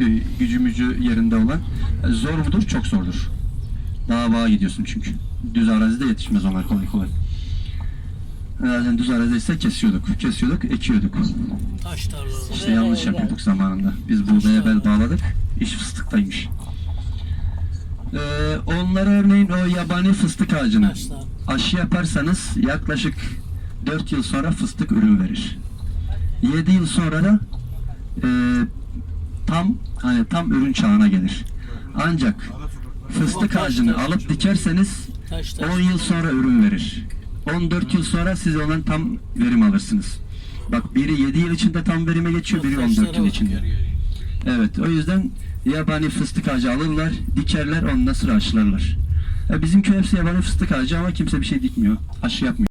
topluyor gücümücü yerinde olan. E, Zor mudur? Çok zordur. Daha vağa gidiyorsun çünkü. Düz arazide yetişmez onlar kolay kolay. Zaten düz arazide ise kesiyorduk. Kesiyorduk, ekiyorduk. Taş tarlaları. İşte yanlış yapıyorduk zamanında. Biz buğdaya bel bağladık. İş fıstıktaymış. Ee, onlara örneğin o yabani fıstık ağacını aşı yaparsanız yaklaşık 4 yıl sonra fıstık ürün verir. 7 yıl sonra da e, tam hani tam ürün çağına gelir. Ancak fıstık ağacını alıp dikerseniz Taş taş. 10 yıl sonra ürün verir. 14 yıl sonra siz ondan tam verim alırsınız. Bak biri 7 yıl içinde tam verime geçiyor, biri 14 yıl içinde. Evet, o yüzden yabani fıstık ağacı alırlar, dikerler, ondan sonra aşılarlar. Ya bizim köy hepsi yabani fıstık ağacı ama kimse bir şey dikmiyor, aşı yapmıyor.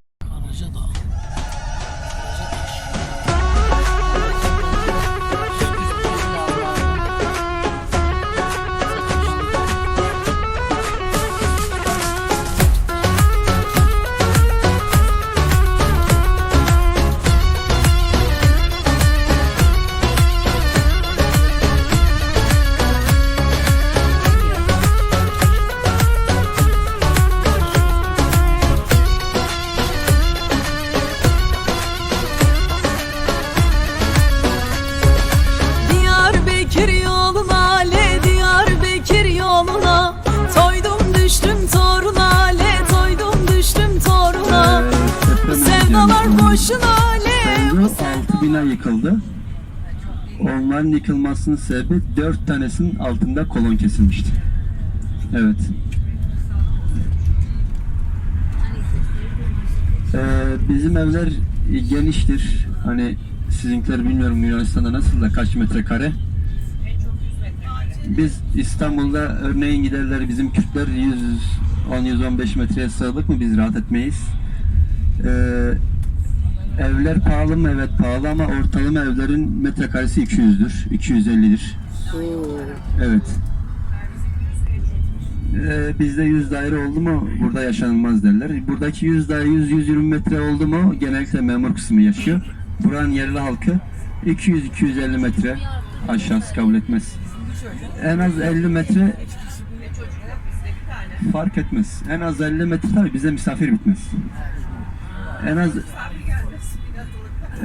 6 bina yıkıldı. Onların yıkılmasının sebebi 4 tanesinin altında kolon kesilmişti. Evet. Ee, bizim evler geniştir. Hani sizinkiler bilmiyorum Yunanistan'da nasıl da kaç metrekare. Biz İstanbul'da örneğin giderler bizim Kürtler 110-115 metreye sığlık mı biz rahat etmeyiz. Ee, evler pahalı mı? Evet pahalı ama ortalama evlerin metrekaresi 200'dür. 250'dir. Evet. Ee, bizde 100 daire oldu mu burada yaşanılmaz derler. Buradaki 100 daire 100-120 metre oldu mu genellikle memur kısmı yaşıyor. Buranın yerli halkı 200-250 metre aşağısı kabul etmez. En az 50 metre fark etmez. En az 50 metre tabii bize misafir bitmez. En az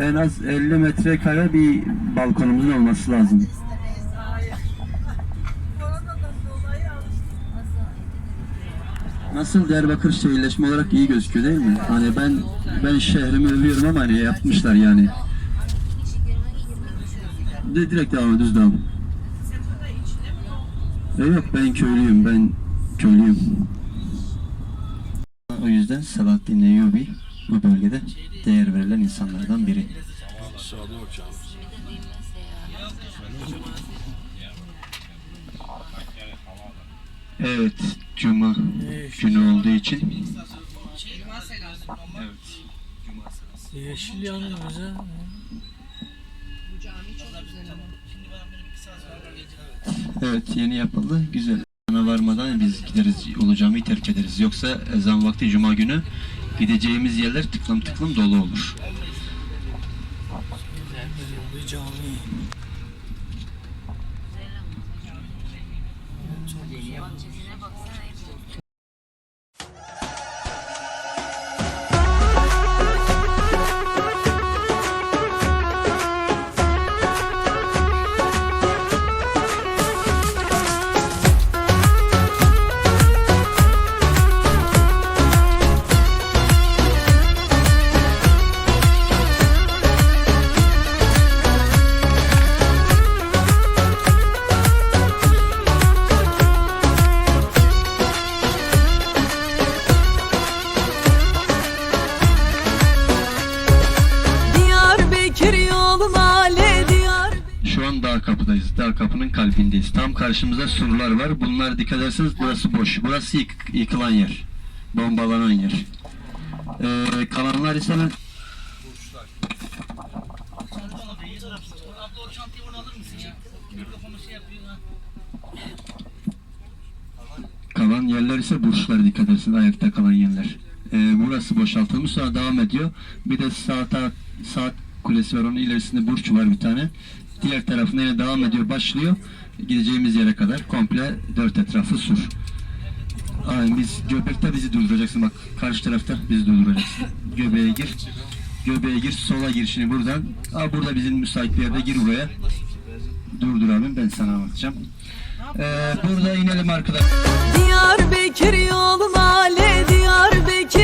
en az 50 metrekare bir balkonumuzun olması lazım. Nasıl Diyarbakır şehirleşme olarak iyi gözüküyor değil mi? Hani ben ben şehrimi övüyorum ama hani yapmışlar yani. De direkt devam düz devam. E yok ben köylüyüm, ben köylüyüm. O yüzden Selahattin Eyyubi bu bölgede değer verilen insanlardan biri. Evet, Cuma günü olduğu için. Evet, Cuma. Yeşil yanıyor bize. Evet, yeni yapıldı, güzel. Ana varmadan biz gideriz, Cami'yi terk ederiz. Yoksa ezan vakti Cuma günü gideceğimiz yerler tıklım tıklım dolu olur. Güzel bir Kalbindeyiz. Tam karşımızda surlar var. Bunlar dikkat ederseniz burası boş. Burası yık- yıkılan yer. Bombalanan yer. Ee, kalanlar ise ben... Kalan yerler ise burçlar dikkat ederseniz ayakta kalan yerler. Ee, burası boşaltılmış sonra devam ediyor. Bir de saat saat kulesi var onun ilerisinde burç var bir tane. Diğer tarafında yine devam ediyor. Başlıyor. Gideceğimiz yere kadar komple dört etrafı sur. Ay biz göbekte bizi durduracaksın bak karşı tarafta bizi durduracaksın. Göbeğe gir. Göbeğe gir, sola gir şimdi buradan. Aa burada bizim müsait bir yerde gir buraya. Durdur abim ben sana anlatacağım. Ee, burada inelim arkadaşlar. Diyarbakır yoluna le Diyarbakır